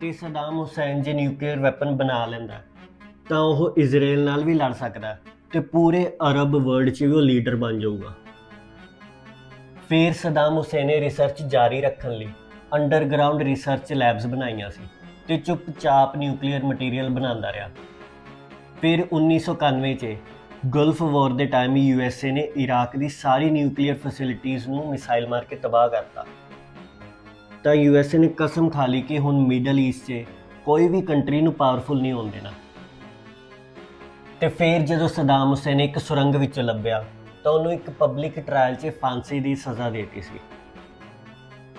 ਤੇ ਸਦਾਮ ਹੁਸੈਨ ਜੇ nuclear weapon ਬਣਾ ਲੈਂਦਾ ਤਾਂ ਉਹ ਇਜ਼ਰਾਈਲ ਨਾਲ ਵੀ ਲੜ ਸਕਦਾ ਹੈ ਤੇ ਪੂਰੇ ਅਰਬ ਵਰਲਡ 'ਚ ਵੀ ਉਹ ਲੀਡਰ ਬਣ ਜਾਊਗਾ। ਫਿਰ ਸਦਾਮ ਹੁਸੈਨ ਨੇ ਰਿਸਰਚ ਜਾਰੀ ਰੱਖਣ ਲਈ ਅੰਡਰਗਰਾਉਂਡ ਰਿਸਰਚ ਲੈਬਸ ਬਣਾਈਆਂ ਸੀ ਤੇ ਚੁੱਪਚਾਪ ਨਿਊਕਲੀਅਰ ਮਟੀਰੀਅਲ ਬਣਾਉਂਦਾ ਰਿਹਾ। ਫਿਰ 1991 'ਚ ਗਲਫ ਵਾਰ ਦੇ ਟਾਈਮ ਯੂਐਸਏ ਨੇ ਇਰਾਕ ਦੀ ਸਾਰੀ ਨਿਊਕਲੀਅਰ ਫੈਸਿਲਿਟੀਆਂ ਨੂੰ ਮਿਸਾਈਲ ਮਾਰ ਕੇ ਤਬਾਹ ਕਰਤਾ। ਤਾਂ ਯੂਐਸਏ ਨੇ ਕਸਮ ਖਾ ਲਈ ਕਿ ਹੁਣ ਮਿਡਲ ਈਸਟ 'ਚ ਕੋਈ ਵੀ ਕੰਟਰੀ ਨੂੰ ਪਾਵਰਫੁਲ ਨਹੀਂ ਹੋਣ ਦੇਣਾ। ਤੇ ਫਿਰ ਜਦੋਂ ਸਦਾਮ ਹੁਸੈਨ ਨੇ ਇੱਕ ਸੁਰੰਗ ਵਿੱਚੋਂ ਲੱਭਿਆ, ਤਾਂ ਉਹਨੂੰ ਇੱਕ ਪਬਲਿਕ ਟ੍ਰਾਇਲ 'ਚ ਫਾਂਸੀ ਦੀ ਸਜ਼ਾ ਦੇ ਦਿੱਤੀ ਸੀ।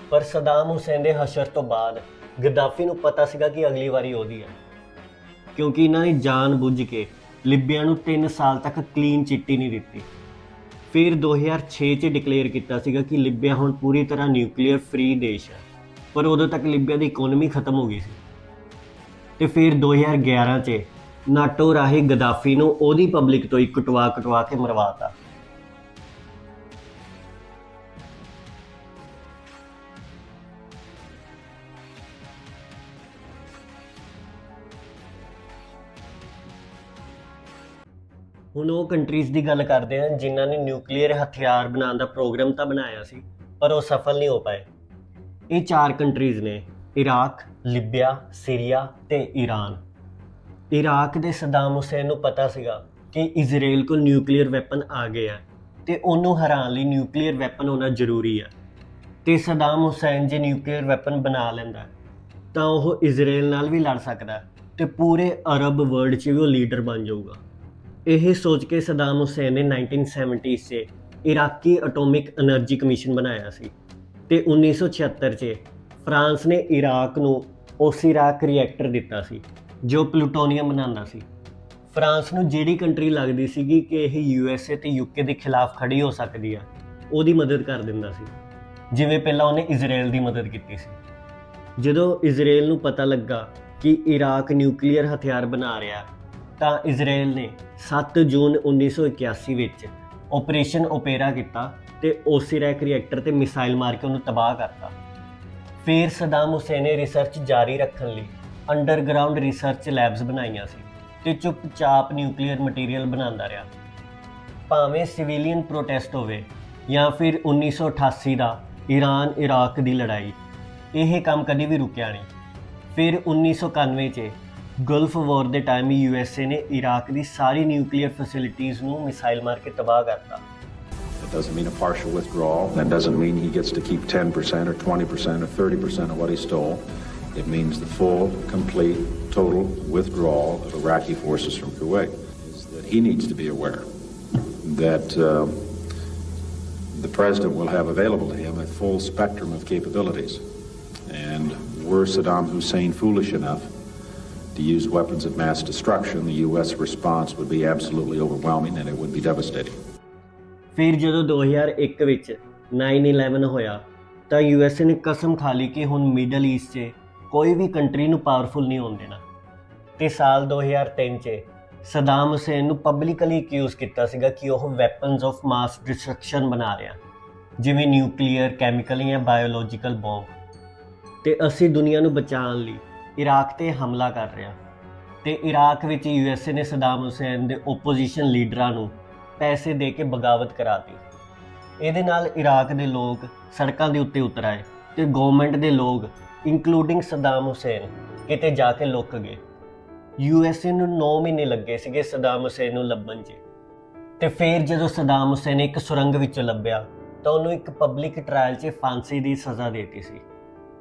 ਪਰ ਸਦਾਮ ਹੁਸੈਨ ਦੇ ਹਸ਼ਰ ਤੋਂ ਬਾਅਦ ਗਦਾਫੀ ਨੂੰ ਪਤਾ ਸੀਗਾ ਕਿ ਅਗਲੀ ਵਾਰੀ ਉਹਦੀ ਹੈ। ਕਿਉਂਕਿ ਇਹਨਾਂ ਨੇ ਜਾਣ ਬੁੱਝ ਕੇ ਲਿਬੀਆ ਨੂੰ 3 ਸਾਲ ਤੱਕ ਕਲੀਨ ਚਿੱਟੀ ਨਹੀਂ ਦਿੱਤੀ। ਫਿਰ 2006 ਚ ਡਿਕਲੇਅਰ ਕੀਤਾ ਸੀਗਾ ਕਿ ਲਿਬੀਆ ਹੁਣ ਪੂਰੀ ਤਰ੍ਹਾਂ ਨਿਊਕਲੀਅਰ ਫ੍ਰੀ ਦੇਸ਼ ਹੈ। ਪਰ ਉਦੋਂ ਤੱਕ ਲਿਬੀਆ ਦੀ ਇਕਨੋਮੀ ਖਤਮ ਹੋ ਗਈ ਸੀ। ਤੇ ਫਿਰ 2011 ਚ ਨਾਟੋ ਰਾਹੀਂ ਗਦਾਫੀ ਨੂੰ ਉਹਦੀ ਪਬਲਿਕ ਤੋਂ ਹੀ ਕਟਵਾ ਕਟਵਾ ਕੇ ਮਰਵਾਤਾ। ਹੁਣ ਉਹ ਕੰਟਰੀਜ਼ ਦੀ ਗੱਲ ਕਰਦੇ ਹਾਂ ਜਿਨ੍ਹਾਂ ਨੇ ਨਿਊਕਲੀਅਰ ਹਥਿਆਰ ਬਣਾਉਣ ਦਾ ਪ੍ਰੋਗਰਾਮ ਤਾਂ ਬਣਾਇਆ ਸੀ, ਪਰ ਉਹ ਸਫਲ ਨਹੀਂ ਹੋ ਪਾਏ। ਇਹ ਚਾਰ ਕੰਟਰੀਜ਼ ਨੇ, ਇਰਾਕ, ਲਿਬੀਆ, ਸੀਰੀਆ ਤੇ ਈਰਾਨ ਇਰਾਕ ਦੇ ਸਦਾਮ ਹੁਸੈਨ ਨੂੰ ਪਤਾ ਸੀਗਾ ਕਿ ਇਜ਼ਰਾਈਲ ਕੋਲ ਨਿਊਕਲੀਅਰ ਵੈਪਨ ਆ ਗਏ ਆ ਤੇ ਉਹਨੂੰ ਹਰਾਉਣ ਲਈ ਨਿਊਕਲੀਅਰ ਵੈਪਨ ਹੋਣਾ ਜ਼ਰੂਰੀ ਆ। ਤੇ ਸਦਾਮ ਹੁਸੈਨ ਜੇ ਨਿਊਕਲੀਅਰ ਵੈਪਨ ਬਣਾ ਲੈਂਦਾ, ਤਾਂ ਉਹ ਇਜ਼ਰਾਈਲ ਨਾਲ ਵੀ ਲੜ ਸਕਦਾ ਤੇ ਪੂਰੇ ਅਰਬ ਵਰਲਡ 'ਚ ਵੀ ਉਹ ਲੀਡਰ ਬਣ ਜਾਊਗਾ। ਇਹ ਸੋਚ ਕੇ ਸਦਾਮ ਹੁਸੈਨ ਨੇ 1970 'ਚ ਇਰਾਕੀ ਐਟੋਮਿਕ એનર્ਜੀ ਕਮਿਸ਼ਨ ਬਣਾਇਆ ਸੀ। ਤੇ 1976 'ਚ ਫਰਾਂਸ ਨੇ ਇਰਾਕ ਨੂੰ ਓਸੀਰਾਕ ਰਿਐਕਟਰ ਦਿੱਤਾ ਸੀ, ਜੋ ਪਲੂਟੋਨੀਅਮ ਬਣਾਉਂਦਾ ਸੀ। ਫਰਾਂਸ ਨੂੰ ਜਿਹੜੀ ਕੰਟਰੀ ਲੱਗਦੀ ਸੀਗੀ ਕਿ ਇਹ ਯੂਐਸਏ ਤੇ ਯੂਕੇ ਦੇ ਖਿਲਾਫ ਖੜੀ ਹੋ ਸਕਦੀ ਆ, ਉਹਦੀ ਮਦਦ ਕਰ ਦਿੰਦਾ ਸੀ। ਜਿਵੇਂ ਪਹਿਲਾਂ ਉਹਨੇ ਇਜ਼ਰਾਈਲ ਦੀ ਮਦਦ ਕੀਤੀ ਸੀ। ਜਦੋਂ ਇਜ਼ਰਾਈਲ ਨੂੰ ਪਤਾ ਲੱਗਾ ਕਿ ਇਰਾਕ ਨਿਊਕਲੀਅਰ ਹਥਿਆਰ ਬਣਾ ਰਿਹਾ, ਤਾਂ ਇਜ਼ਰਾਈਲ ਨੇ 7 ਜੂਨ 1981 ਵਿੱਚ ਆਪਰੇਸ਼ਨ ਓਪੇਰਾ ਕੀਤਾ ਤੇ ਓਸੀਰੈਕ ਰਿਐਕਟਰ ਤੇ ਮਿਸਾਈਲ ਮਾਰ ਕੇ ਉਹਨੂੰ ਤਬਾਹ ਕਰਤਾ। ਫਿਰ ਸਦਾਮ ਹੁਸੈਨ ਨੇ ਰਿਸਰਚ ਜਾਰੀ ਰੱਖਣ ਲਈ ਅੰਡਰਗਰਾਉਂਡ ਰਿਸਰਚ ਲੈਬਸ ਬਣਾਈਆਂ ਸੀ ਤੇ ਚੁੱਪਚਾਪ ਨਿਊਕਲੀਅਰ ਮਟੀਰੀਅਲ ਬਣਾਉਂਦਾ ਰਿਹਾ। ਭਾਵੇਂ ਸਿਵਿਲੀਅਨ ਪ੍ਰੋਟੈਸਟ ਹੋਵੇ ਜਾਂ ਫਿਰ 1988 ਦਾ ਈਰਾਨ ਇਰਾਕ ਦੀ ਲੜਾਈ, ਇਹ ਕੰਮ ਕਦੀ ਵੀ ਰੁਕਿਆ ਨਹੀਂ। ਫਿਰ 1991 ਚ ਗਲਫ ਵਾਰ ਦੇ ਟਾਈਮ ਯੂਐਸਏ ਨੇ ਇਰਾਕ ਦੀ ਸਾਰੀ ਨਿਊਕਲੀਅਰ ਫੈਸਿਲਿਟੀਆਂ ਨੂੰ ਮਿਸਾਈਲ ਮਾਰ ਕੇ ਤਬਾਹ ਕਰਤਾ That doesn't mean a partial withdrawal. That doesn't mean he gets to keep 10% or 20% or 30% of what he stole. It means the full, complete, total withdrawal of Iraqi forces from Kuwait. Is that he needs to be aware that uh, the president will have available to him a full spectrum of capabilities. And were Saddam Hussein foolish enough to use weapons of mass destruction, the U.S. response would be absolutely overwhelming and it would be devastating. ਫਿਰ ਜਦੋਂ 2001 ਵਿੱਚ 9/11 ਹੋਇਆ ਤਾਂ USA ਨੇ ਕਸਮ ਖਾ ਲਈ ਕਿ ਹੁਣ ਮਿਡਲ ਈਸਟ 'ਚ ਕੋਈ ਵੀ ਕੰਟਰੀ ਨੂੰ ਪਾਵਰਫੁਲ ਨਹੀਂ ਹੋਣ ਦੇਣਾ ਤੇ ਸਾਲ 2003 'ਚ ਸਦਾਮ ਹੁਸੈਨ ਨੂੰ ਪਬਲਿਕਲੀ ਅਕਿਊਜ਼ ਕੀਤਾ ਸੀਗਾ ਕਿ ਉਹ ਵੈਪਨਸ ਆਫ ਮਾਸ ਡਿਸਟਰਕਸ਼ਨ ਬਣਾ ਰਿਹਾ ਜਿਵੇਂ ਨਿਊਕਲੀਅਰ ਕੈਮੀਕਲ ਜਾਂ ਬਾਇਓਲੋਜੀਕਲ ਬੌਂਬ ਤੇ ਅਸੀਂ ਦੁਨੀਆ ਨੂੰ ਬਚਾਉਣ ਲਈ ਇਰਾਕ ਤੇ ਹਮਲਾ ਕਰ ਰਿਹਾ। ਤੇ ਇਰਾਕ ਵਿੱਚ ਯੂਐਸਏ ਨੇ ਸਦਾਮ ਹੁਸੈਨ ਦੇ ਓਪੋਜੀਸ਼ਨ ਲੀਡਰਾਂ ਨੂੰ ਪੈਸੇ ਦੇ ਕੇ ਬਗਾਵਤ ਕਰਾਤੀ ਇਹਦੇ ਨਾਲ ਇਰਾਕ ਦੇ ਲੋਕ ਸੜਕਾਂ ਦੇ ਉੱਤੇ ਉਤਰ ਆਏ ਤੇ ਗਵਰਨਮੈਂਟ ਦੇ ਲੋਕ ਇਨਕਲੂਡਿੰਗ ਸਦਾਮ ਹੁਸੈਨ, ਕਿਤੇ ਜਾ ਕੇ ਲੁੱਕ ਗਏ। ਯੂਐਸਏ ਨੂੰ 9 ਮਹੀਨੇ ਲੱਗੇ ਸੀਗੇ ਸਦਾਮ ਹੁਸੈਨ ਨੂੰ ਲੱਭਣ 'ਚ। ਤੇ ਫਿਰ ਜਦੋਂ ਸਦਾਮ ਹੁਸੈਨ ਇੱਕ ਸੁਰੰਗ ਵਿੱਚੋਂ ਲੱਭਿਆ, ਤਾਂ ਉਹਨੂੰ ਇੱਕ ਪਬਲਿਕ ਟ੍ਰਾਇਲ 'ਚ ਫਾਂਸੀ ਦੀ ਸਜ਼ਾ ਦੇ ਦਿੱਤੀ ਸੀ।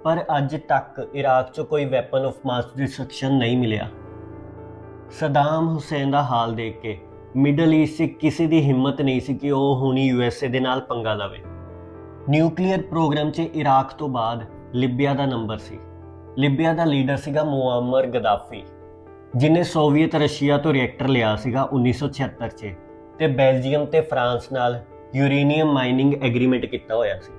ਪਰ ਅੱਜ ਤੱਕ ਇਰਾਕ 'ਚ ਕੋਈ ਵੈਪਨ ਆਫ ਮਾਸ ਡਿਸਟਰਕਸ਼ਨ ਨਹੀਂ ਮਿਲਿਆ। ਸਦਾਮ ਹੁਸੈਨ ਦਾ ਹਾਲ ਦੇਖ ਕੇ ਮਿਡਲ ਈਸਟ 'ਚ ਕਿਸੇ ਦੀ ਹਿੰਮਤ ਨਹੀਂ ਸੀ ਕਿ ਉਹ ਹੁਣੀ ਯੂਐਸਏ ਦੇ ਨਾਲ ਪੰਗਾ ਲਵੇ। ਨਿਊਕਲੀਅਰ ਪ੍ਰੋਗਰਾਮ 'ਚ ਇਰਾਕ ਤੋਂ ਬਾਅਦ ਲਿਬੀਆ ਦਾ ਨੰਬਰ ਸੀ। ਲਿਬੀਆ ਦਾ ਲੀਡਰ ਸੀਗਾ ਮੁਆਮਰ ਗਦਾਫੀ ਜਿਨੇ ਸੋਵੀਅਤ ਰਸ਼ੀਆ ਤੋਂ ਰਿਐਕਟਰ ਲਿਆ ਸੀਗਾ 1976 'ਚ ਤੇ ਬੈਲਜੀਅਮ ਤੇ ਫਰਾਂਸ ਨਾਲ ਯੂਰੇਨੀਅਮ ਮਾਈਨਿੰਗ ਐਗਰੀਮੈਂਟ ਕੀਤਾ ਹੋਇਆ ਸੀ।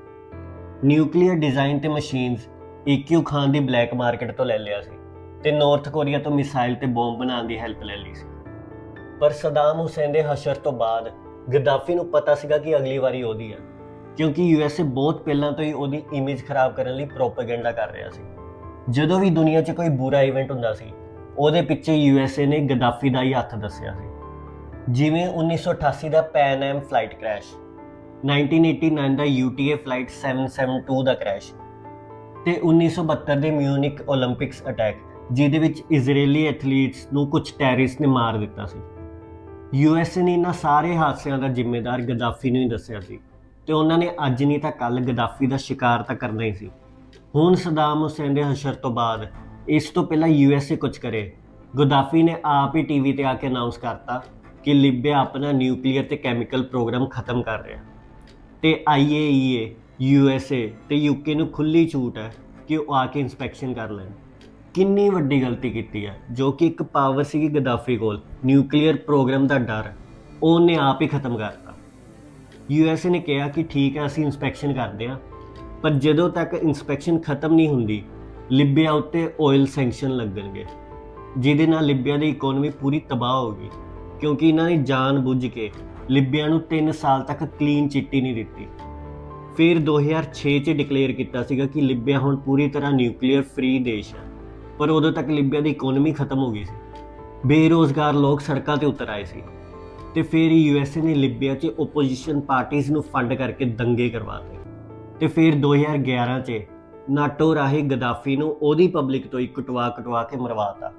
ਨਿਊਕਲੀਅਰ ਡਿਜ਼ਾਈਨ ਤੇ ਮਸ਼ੀਨਸ ਈਕਿਊ ਖਾਨ ਦੀ ਬਲੈਕ ਮਾਰਕੀਟ ਤੋਂ ਲੈ ਲਿਆ ਸੀ ਤੇ ਨਾਰਥ ਕੋਰੀਆ ਤੋਂ ਮਿਸਾਈਲ ਤੇ ਬੰਬ ਬਣਾਉਣ ਦੀ ਹੈਲਪ ਲੈ ਲਈ ਸੀ। ਪਰ ਸਦਾਮ ਹੁਸੈਨ ਦੇ ਹਸ਼ਰ ਤੋਂ ਬਾਅਦ ਗਦਾਫੀ ਨੂੰ ਪਤਾ ਸੀਗਾ ਕਿ ਅਗਲੀ ਵਾਰੀ ਉਹਦੀ ਆ, ਕਿਉਂਕਿ ਯੂਐਸਏ ਬਹੁਤ ਪਹਿਲਾਂ ਤੋਂ ਹੀ ਉਹਦੀ ਇਮੇਜ ਖਰਾਬ ਕਰਨ ਲਈ ਪ੍ਰੋਪਾਗੈਂਡਾ ਕਰ ਰਿਹਾ ਸੀ। ਜਦੋਂ ਵੀ ਦੁਨੀਆ 'ਚ ਕੋਈ ਬੁਰਾ ਇਵੈਂਟ ਹੁੰਦਾ ਸੀ, ਉਹਦੇ ਪਿੱਛੇ ਯੂਐਸਏ ਨੇ ਗਦਾਫੀ ਦਾ ਹੀ ਹੱਥ ਦੱਸਿਆ ਸੀ। ਜਿਵੇਂ 1988 ਦਾ ਪੈਨ ਐਮ ਫਲਾਈਟ ਕ੍ਰੈਸ਼ 1989 ਦਾ ਯੂਟੀਏ ਫਲਾਈਟ 772 ਦਾ ਕ੍ਰੈਸ਼ ਤੇ 1972 ਦੇ ਮਿਊਨਿਕ 올림픽ਸ ਅਟੈਕ, ਜਿਹਦੇ ਵਿੱਚ ਇਜ਼ਰਾਈਲੀ ਐਥਲੀਟਸ ਨੂੰ ਕੁਝ ਟੈਰਰਿਸਟ ਨੇ ਮਾਰ ਦਿੱਤਾ ਸੀ। ਯੂਐਸਏ ਨੇ ਇਹਨਾਂ ਸਾਰੇ ਹਾਦਸਿਆਂ ਦਾ ਜ਼ਿੰਮੇਦਾਰ ਗਦਾਫੀ ਨੂੰ ਹੀ ਦੱਸਿਆ ਸੀ ਤੇ ਉਹਨਾਂ ਨੇ ਅੱਜ ਨਹੀਂ ਤਾਂ ਕੱਲ ਗਦਾਫੀ ਦਾ ਸ਼ਿਕਾਰ ਤਾਂ ਕਰਨਾ ਹੀ ਸੀ। ਹੁਣ ਸਦਾਮ ਹੁਸੈਨ ਦੇ ਹਸ਼ਰ ਤੋਂ ਬਾਅਦ ਇਸ ਤੋਂ ਪਹਿਲਾਂ ਯੂਐਸਏ ਕੁਝ ਕਰੇ। ਗਦਾਫੀ ਨੇ ਆਪ ਹੀ ਟੀਵੀ ਤੇ ਆ ਕੇ ਅਨਾਉਂਸ ਕਰਤਾ ਕਿ ਲਿਬੀਆ ਆਪਣਾ ਨਿਊਕਲੀਅਰ ਤੇ ਕੈਮੀਕਲ ਪ੍ਰੋਗਰਾਮ ਖਤਮ ਕਰ ਰਿਹਾ। ਤੇ ਆਈਏਈਏ ਯੂਐਸਏ ਤੇ ਯੂਕੇ ਨੂੰ ਖੁੱਲੀ ਛੂਟ ਹੈ ਕਿ ਉਹ ਆ ਕੇ ਇਨਸਪੈਕਸ਼ਨ ਕਰ ਲੈਣ। ਕਿੰਨੀ ਵੱਡੀ ਗਲਤੀ ਕੀਤੀ ਹੈ, ਜੋ ਕਿ ਇੱਕ ਪਾਵਰ ਸੀਗੀ ਗਦਾਫੀ ਕੋਲ। ਨਿਊਕਲੀਅਰ ਪ੍ਰੋਗਰਾਮ ਦਾ ਡਰ ਉਹਨੇ ਆਪ ਹੀ ਖਤਮ ਕਰਤਾ ਯੂਐਸਏ ਨੇ ਕਿਹਾ ਕਿ ਠੀਕ ਹੈ, ਅਸੀਂ ਇਨਸਪੈਕਸ਼ਨ ਕਰਦੇ ਹਾਂ, ਪਰ ਜਦੋਂ ਤੱਕ ਇਨਸਪੈਕਸ਼ਨ ਖਤਮ ਨਹੀਂ ਹੁੰਦੀ, ਲਿਬੀਆ ਉੱਤੇ ਆਇਲ ਸੈਂਕਸ਼ਨ ਲੱਗਣਗੇ, ਜਿਹਦੇ ਨਾਲ ਲਿਬੀਆ ਦੀ ਇਕਨੋਮੀ ਪੂਰੀ ਤਬਾਹ ਹੋਗੀ ਕਿਉਂਕਿ ਇਹਨਾਂ ਨੇ ਜਾਣ ਬੁੱਝ ਕੇ ਲਿਬੀਆ ਨੂੰ 3 ਸਾਲ ਤੱਕ ਕਲੀਨ ਚਿੱਟੀ ਨਹੀਂ ਦਿੱਤੀ। ਫਿਰ 2006 ਚ ਡਿਕਲੇਅਰ ਕੀਤਾ ਸੀਗਾ ਕਿ ਲਿਬੀਆ ਹੁਣ ਪੂਰੀ ਤਰ੍ਹਾਂ ਨਿਊਕਲੀਅਰ ਫ੍ਰੀ ਦੇਸ਼ ਹੈ। ਪਰ ਉਦੋਂ ਤੱਕ ਲਿਬੀਆ ਦੀ ਇਕਨੋਮੀ ਖਤਮ ਹੋ ਗਈ ਸੀ। ਬੇਰੋਜ਼ਗਾਰ ਲੋਕ ਸੜਕਾਂ ਤੇ ਉਤਰ ਆਏ ਸੀ। ਤੇ ਫਿਰ ਯੂਐਸਏ ਨੇ ਲਿਬੀਆ 'ਚ ਆਪੋਜੀਸ਼ਨ ਪਾਰਟੀਆਂ ਨੂੰ ਫੰਡ ਕਰਕੇ ਦੰਗੇ ਕਰਵਾਤੇ। ਤੇ ਫਿਰ 2011 'ਚ ਨਾਟੋ ਰਾਹੀਂ ਗਦਾਫੀ ਨੂੰ ਉਹਦੀ ਪਬਲਿਕ ਤੋਂ ਹੀ ਕਟਵਾ ਕਟਵਾ ਕੇ ਮਰਵਾਤਾ।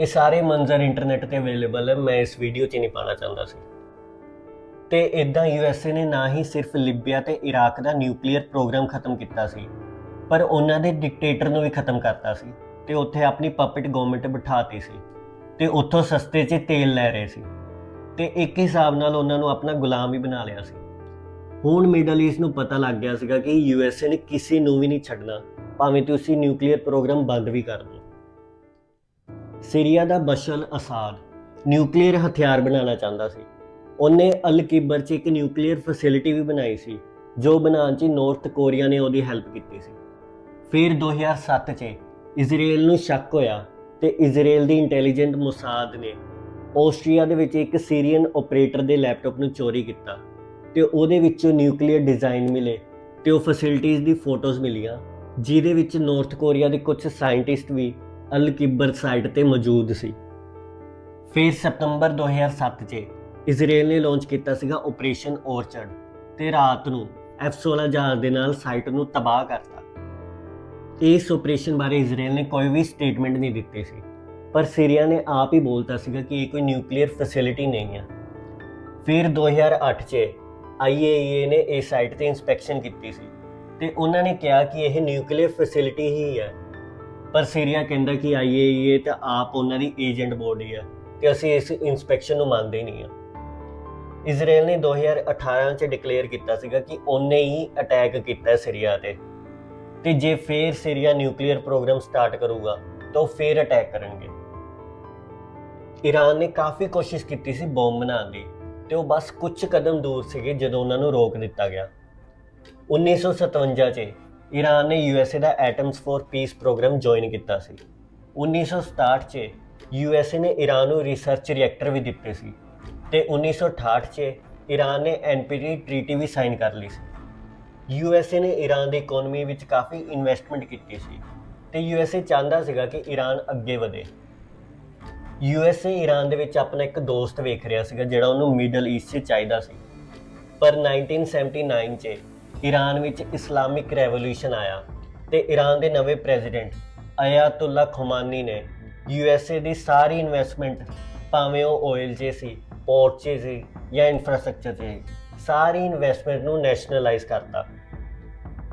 ਇਹ ਸਾਰੇ ਮੰਜ਼ਰ ਇੰਟਰਨੈਟ ਤੇ ਅਵੇਲੇਬਲ ਹੈ। ਮੈਂ ਇਸ ਵੀਡੀਓ 'ਚ ਨਹੀਂ ਪਾਣਾ ਚਾਹੁੰਦਾ ਸੀ। ਤੇ ਇਦਾਂ ਯੂਐਸਏ ਨੇ ਨਾ ਹੀ ਸਿਰਫ ਲਿਬੀਆ ਤੇ ਇਰਾਕ ਦਾ ਨਿਊਕਲੀਅਰ ਪ੍ਰੋਗਰਾਮ ਖਤਮ ਕੀਤਾ ਸੀ, ਪਰ ਉਹਨਾਂ ਦੇ ਡਿਕਟੇਟਰ ਨੂੰ ਵੀ ਖਤਮ ਕਰਤਾ ਸੀ ਤੇ ਉੱਥੇ ਆਪਣੀ ਪਪਟ ਗਵਰਨਮੈਂਟ ਬਿਠਾਤੀ ਸੀ ਤੇ ਉੱਥੋਂ ਸਸਤੇ 'ਚ ਤੇਲ ਲੈ ਰਹੇ ਸੀ ਤੇ ਇੱਕ ਹਿਸਾਬ ਨਾਲ ਉਹਨਾਂ ਨੂੰ ਆਪਣਾ ਗੁਲਾਮ ਹੀ ਬਣਾ ਲਿਆ ਸੀ। ਹੁਣ ਮਿਡਲ ਈਸਟ ਨੂੰ ਪਤਾ ਲੱਗ ਗਿਆ ਸੀਗਾ ਕਿ ਯੂਐਸਏ ਨੇ ਕਿਸੇ ਨੂੰ ਵੀ ਨਹੀਂ ਛੱਡਣਾ, ਭਾਵੇਂ ਤੁਸੀਂ ਨਿਊਕਲੀਅਰ ਪ੍ਰੋਗਰਾਮ ਬੰਦ ਵੀ ਕਰ ਦਿਓ ਸੀਰੀਆ ਦਾ ਬਸ਼ਰ ਅਸਾਦ ਨਿਊਕਲੀਅਰ ਹਥਿਆਰ ਬਣਾਉਣਾ ਚਾਹੁੰਦਾ ਸੀ। ਉਹਨੇ ਅਲਕੀਬਰ 'ਚ ਇੱਕ ਨਿਊਕਲੀਅਰ ਫੈਸਿਲਿਟੀ ਵੀ ਬਣਾਈ ਸੀ, ਜੋ ਬਣਾਉਣ 'ਚ ਨਾਰਥ ਕੋਰੀਆ ਨੇ ਉਹਦੀ ਹੈਲਪ ਕੀਤੀ ਸੀ। ਫਿਰ 2007 'ਚ ਇਜ਼ਰਾਈਲ ਨੂੰ ਸ਼ੱਕ ਹੋਇਆ ਤੇ ਇਜ਼ਰਾਈਲ ਦੀ ਇੰਟੈਲੀਜੈਂਟ ਮੁਸਾਦ ਨੇ ਆਸਟਰੀਆ ਦੇ ਵਿੱਚ ਇੱਕ ਸੀਰੀਅਨ ਆਪਰੇਟਰ ਦੇ ਲੈਪਟਾਪ ਨੂੰ ਚੋਰੀ ਕੀਤਾ ਤੇ ਉਹਦੇ ਵਿੱਚੋਂ ਨਿਊਕਲੀਅਰ ਡਿਜ਼ਾਈਨ ਮਿਲੇ ਤੇ ਉਹ ਫੈਸਿਲਿਟੀਆਂ ਦੀ ਫੋਟੋਜ਼ ਮਿਲੀਆਂ, ਜਿਹਦੇ ਵਿੱਚ ਨਾਰਥ ਕੋਰੀਆ ਦੇ ਕੁਝ ਸਾਇੰਟਿਸਟ ਵੀ ਅਲ ਕਿਬਰ ਸਾਈਟ ਤੇ ਮੌਜੂਦ ਸੀ। ਫਿਰ ਸਤੰਬਰ 2007 'ਚ ਇਜ਼ਰਾਈਲ ਨੇ ਲਾਂਚ ਕੀਤਾ ਸੀਗਾ ਆਪਰੇਸ਼ਨ ਔਰਚਰਡ ਤੇ ਰਾਤ ਨੂੰ F-16 ਜਹਾਜ਼ ਦੇ ਨਾਲ ਸਾਈਟ ਨੂੰ ਤਬਾਹ ਕਰਤਾ। ਇਸ ਆਪਰੇਸ਼ਨ ਬਾਰੇ ਇਜ਼ਰਾਈਲ ਨੇ ਕੋਈ ਵੀ ਸਟੇਟਮੈਂਟ ਨਹੀਂ ਦਿੱਤੀ ਸੀ। ਪਰ ਸੀਰੀਆ ਨੇ ਆਪ ਹੀ ਬੋਲਤਾ ਸੀਗਾ ਕਿ ਇਹ ਕੋਈ ਨਿਊਕਲੀਅਰ ਫੈਸਿਲਿਟੀ ਨਹੀਂ ਹੈ ਫਿਰ 2008 'ਚ IAEA ਨੇ ਇਹ ਸਾਈਟ ਤੇ ਇਨਸਪੈਕਸ਼ਨ ਕੀਤੀ ਸੀ ਤੇ ਉਹਨਾਂ ਨੇ ਕਿਹਾ ਕਿ ਇਹ ਨਿਊਕਲੀਅਰ ਫੈਸਿਲਿਟੀ ਹੀ ਹੈ ਪਰ ਸੀਰੀਆ ਕਹਿੰਦਾ ਕਿ IAEA ਤਾਂ ਆਪ ਉਹਨਾਂ ਦੀ ਏਜੰਟ ਬੋਡੀ ਹੈ ਤੇ ਅਸੀਂ ਇਸ ਇਨਸਪੈਕਸ਼ਨ ਨੂੰ ਮੰਨਦੇ ਨਹੀਂ ਹਾਂ ਇਜ਼ਰਾਈਲ ਨੇ 2018 ਚ ਡਿਕਲੇਅਰ ਕੀਤਾ ਸੀਗਾ ਕਿ ਉਹਨੇ ਹੀ ਅਟੈਕ ਕੀਤਾ ਸੀਰੀਆ ਤੇ। ਤੇ ਜੇ ਫੇਰ ਸੀਰੀਆ ਨਿਊਕਲੀਅਰ ਪ੍ਰੋਗਰਾਮ ਸਟਾਰਟ ਕਰੂਗਾ, ਤਾਂ ਉਹ ਫੇਰ ਅਟੈਕ ਕਰਨਗੇ। ਈਰਾਨ ਨੇ ਕਾਫੀ ਕੋਸ਼ਿਸ਼ ਕੀਤੀ ਸੀ ਬੰਬ ਬਣਾਉਣ ਦੀ, ਤੇ ਉਹ ਬਸ ਕੁਝ ਕਦਮ ਦੂਰ ਸੀਗੇ ਜਦੋਂ ਉਹਨਾਂ ਨੂੰ ਰੋਕ ਦਿੱਤਾ ਗਿਆ। 1957 ਚ ਈਰਾਨ ਨੇ USA the atoms for peace program join ਕੀਤਾ ਸੀ। 1967 ਚ ਯੂਐਸਏ ਨੇ ਈਰਾਨ ਨੂੰ ਰਿਸਰਚ ਰਿਐਕਟਰ ਵੀ ਦਿੱਤੇ ਸੀ। ਤੇ 1968 ਚ ਈਰਾਨ ਨੇ ਐਨਪੀਟੀ ਟ੍ਰੀਟੀ ਵੀ ਸਾਈਨ ਕਰ ਲਈ ਸੀ। ਯੂਐਸਏ ਨੇ ਈਰਾਨ ਦੀ ਇਕਨੋਮੀ ਵਿੱਚ ਕਾਫੀ ਇਨਵੈਸਟਮੈਂਟ ਕੀਤੀ ਸੀ ਤੇ ਯੂਐਸਏ ਚਾਹੁੰਦਾ ਸੀਗਾ ਕਿ ਈਰਾਨ ਅੱਗੇ ਵਧੇ। ਯੂਐਸਏ ਈਰਾਨ ਦੇ ਵਿੱਚ ਆਪਣਾ ਇੱਕ ਦੋਸਤ ਵੇਖ ਰਿਹਾ ਸੀਗਾ ਜਿਹੜਾ ਉਹਨੂੰ ਮਿਡਲ ਈਸਟ 'ਚ ਚਾਹੀਦਾ ਸੀ। ਪਰ 1979 'ਚ ਈਰਾਨ ਵਿੱਚ ਇਸਲਾਮਿਕ ਰੈਵੋਲੂਸ਼ਨ ਆਇਆ ਤੇ ਈਰਾਨ ਦੇ ਨਵੇਂ ਪ੍ਰੈਜ਼ੀਡੈਂਟ ਅਯਾਤੁੱਲਾ ਖੁਮਾਨੀ ਨੇ ਯੂਐਸਏ ਦੀ ਸਾਰੀ ਇਨਵੈਸਟਮੈਂਟ ਭਾਵੇਂ ਉਹ ਆਇਲ 'ਚ ਸੀ ਪੋਰਟ 'ਚ ਸੀ ਜਾਂ ਇਨਫਰਾਸਟ੍ਰਕਚਰ 'ਚ ਸੀ ਸਾਰੀ ਇਨਵੈਸਟਮੈਂਟ ਨੂੰ ਨੈਸ਼ਨਲਾਈਜ਼ ਕਰਤਾ।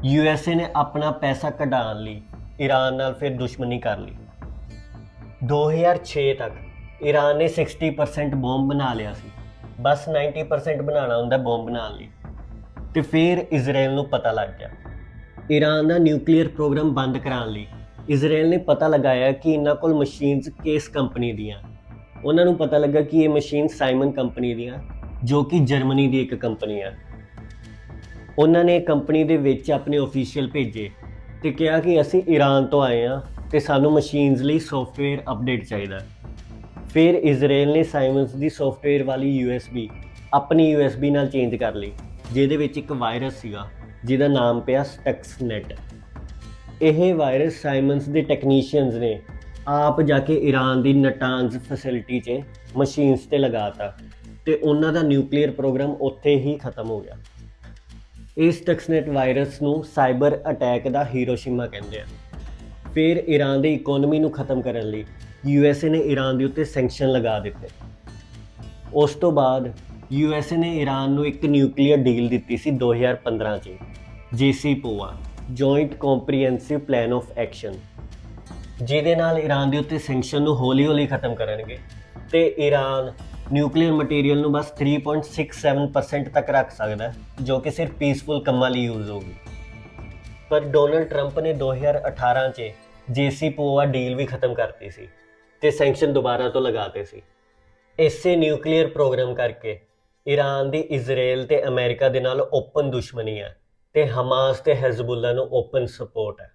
ਯੂਐਸਏ ਨੇ ਆਪਣਾ ਪੈਸਾ ਕਢਾਉਣ ਲਈ ਈਰਾਨ ਨਾਲ ਫਿਰ ਦੁਸ਼ਮਣੀ ਕਰ ਲਈ। 2006 ਤੱਕ ਈਰਾਨ ਨੇ 60% ਬੰਬ ਬਣਾ ਲਿਆ ਸੀ। ਬਸ 90% ਬਣਾਉਣਾ ਹੁੰਦਾ ਬੰਬ ਬਣਾਉਣ ਲਈ। ਤੇ ਫਿਰ ਇਜ਼ਰਾਈਲ ਨੂੰ ਪਤਾ ਲੱਗ ਗਿਆ। ਈਰਾਨ ਦਾ ਨਿਊਕਲੀਅਰ ਪ੍ਰੋਗਰਾਮ ਬੰਦ ਕਰਾਉਣ ਲਈ। ਇਜ਼ਰਾਈਲ ਨੇ ਪਤਾ ਲਗਾਇਆ ਕਿ ਇਹਨਾਂ ਕੋਲ ਮਸ਼ੀਨਸ ਕਿਸ ਕੰਪਨੀ ਦੀਆਂ। ਉਹਨਾਂ ਨੂੰ ਪਤਾ ਲੱਗਾ ਕਿ ਇਹ ਮਸ਼ੀਨ ਸਾਈਮਨ ਕੰਪਨੀ ਦੀਆਂ, ਜੋ ਕਿ ਜਰਮਨੀ ਦੀ ਇੱਕ ਕੰਪਨੀ ਹੈ ਉਹਨਾਂ ਨੇ ਕੰਪਨੀ ਦੇ ਵਿੱਚ ਆਪਣੇ ਅਫੀਸ਼ੀਅਲ ਭੇਜੇ ਤੇ ਕਿਹਾ ਕਿ ਅਸੀਂ ਈਰਾਨ ਤੋਂ ਆਏ ਹਾਂ ਤੇ ਸਾਨੂੰ ਮਸ਼ੀਨਸ ਲਈ ਸੌਫਟਵੇਅਰ ਅਪਡੇਟ ਚਾਹੀਦਾ। ਫਿਰ ਇਜ਼ਰਾਈਲ ਨੇ ਸਾਈਮਨਸ ਦੀ ਸੌਫਟਵੇਅਰ ਵਾਲੀ USB ਆਪਣੀ USB ਨਾਲ ਚੇਂਜ ਕਰ ਲਈ, ਜਿਹਦੇ ਵਿੱਚ ਇੱਕ ਵਾਇਰਸ ਸੀਗਾ, ਜਿਹਦਾ ਨਾਮ ਪਿਆ ਸਟਕਸਨੈਟ ਇਹ ਵਾਇਰਸ ਸਾਇਮਨਸ ਦੇ ਟੈਕਨੀਸ਼ੀਅਨਸ ਨੇ ਆਪ ਜਾ ਕੇ ਈਰਾਨ ਦੀ ਨਟਾਂਜ਼ ਫੈਸਿਲਿਟੀ 'ਚ ਮਸ਼ੀਨਸ ਤੇ ਲਗਾਤਾ ਤੇ ਉਹਨਾਂ ਦਾ ਨਿਊਕਲੀਅਰ ਪ੍ਰੋਗਰਾਮ ਉੱਥੇ ਹੀ ਖਤਮ ਹੋ ਗਿਆ। ਇਸ ਟੈਕਸਨੈਟ ਵਾਇਰਸ ਨੂੰ ਸਾਈਬਰ ਅਟੈਕ ਦਾ ਹੀਰੋਸ਼ੀਮਾ ਕਹਿੰਦੇ ਆ। ਫਿਰ ਈਰਾਨ ਦੀ ਇਕਨੋਮੀ ਨੂੰ ਖਤਮ ਕਰਨ ਲਈ ਯੂਐਸਏ ਨੇ ਈਰਾਨ ਦੇ ਉੱਤੇ ਸੈਂਕਸ਼ਨ ਲਗਾ ਦਿੱਤੇ। ਉਸ ਤੋਂ ਬਾਅਦ ਯੂਐਸਏ ਨੇ ਈਰਾਨ ਨੂੰ ਇੱਕ ਨਿਊਕਲੀਅਰ ਡੀਲ ਦਿੱਤੀ ਸੀ 2015 'ਚ JCPOA joint comprehensive plan of action ਜਿਹਦੇ ਨਾਲ ਈਰਾਨ ਦੇ ਉੱਤੇ ਸੈਂਕਸ਼ਨ ਨੂੰ ਹੌਲੀ-ਹੌਲੀ ਖਤਮ ਕਰਨਗੇ ਤੇ ਈਰਾਨ ਨਿਊਕਲੀਅਰ ਮਟੀਰੀਅਲ ਨੂੰ ਬਸ 3.67% ਤੱਕ ਰੱਖ ਸਕਦਾ ਜੋ ਕਿ ਸਿਰਫ ਪੀਸਫੁਲ ਕੰਮਾਂ ਲਈ ਯੂਜ਼ ਹੋਊਗੀ। ਪਰ ਡੋਨਲਡ ਟਰੰਪ ਨੇ 2018 'ਚ ਜੀਸੀਪੋਆ ਡੀਲ ਵੀ ਖਤਮ ਕਰਤੀ ਸੀ ਤੇ ਸੈਂਕਸ਼ਨ ਦੁਬਾਰਾ ਤੋਂ ਲਗਾਤੇ ਸੀ। ਇਸੇ ਨਿਊਕਲੀਅਰ ਪ੍ਰੋਗਰਾਮ ਕਰਕੇ ਈਰਾਨ ਦੀ ਇਜ਼ਰਾਈਲ ਤੇ ਅਮਰੀਕਾ ਦੇ ਨਾਲ ਓਪਨ ਦੁਸ਼ਮਣੀ ਹੈ ਤੇ ਹਮਾਸ ਤੇ ਹਿਜ਼ਬੁੱਲਾ ਨੂੰ ਓਪਨ ਸਪੋਰਟ ਹੈ।